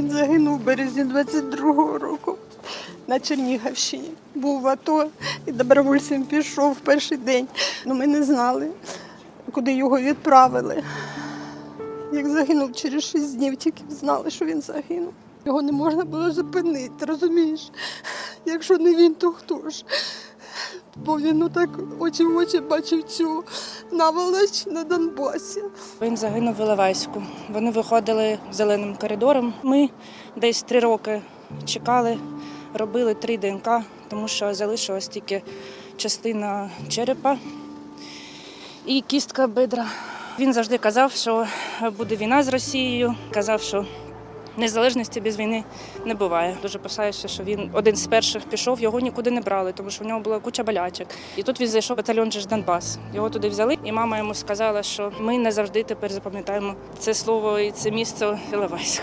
Він загинув в березні 22-го року на Чернігівщині. Був в АТО і добровольцем пішов в перший день. Ну, ми не знали, куди його відправили. Як загинув через шість днів, тільки знали, що він загинув. Його не можна було зупинити, розумієш? Якщо не він, то хто ж? Бо він ну, так очі в очі бачив цю наволоч на Донбасі. Він загинув в Іловайську. Вони виходили зеленим коридором. Ми десь три роки чекали, робили три ДНК, тому що залишилась тільки частина черепа і кістка бедра. Він завжди казав, що буде війна з Росією. Казав, що незалежності без війни не буває. Дуже пишаюся, що він один з перших пішов, його нікуди не брали, тому що в нього була куча болячок. І тут він зайшов батальйон «Джиж Донбас. Його туди взяли, і мама йому сказала, що ми не завжди тепер запам'ятаємо це слово і це місто Іловайськ.